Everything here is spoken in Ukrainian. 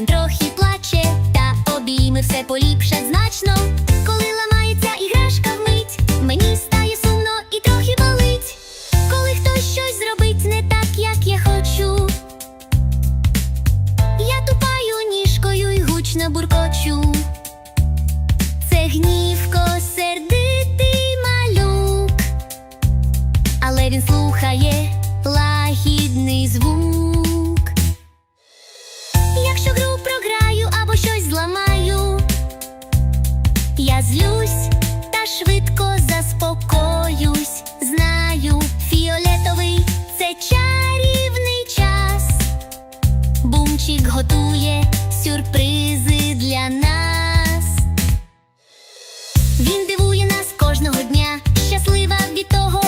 він трохи плаче, та обійми все поліпше значно. Коли ламається іграшка вмить, мені стає сумно і трохи болить. Коли хтось щось зробить не так, як я хочу, я тупаю ніжкою і гучно буркочу. Це гнівко сердитий малюк, але він слухає лагідний звук. готує сюрпризи для нас. Він дивує нас кожного дня, щаслива від того.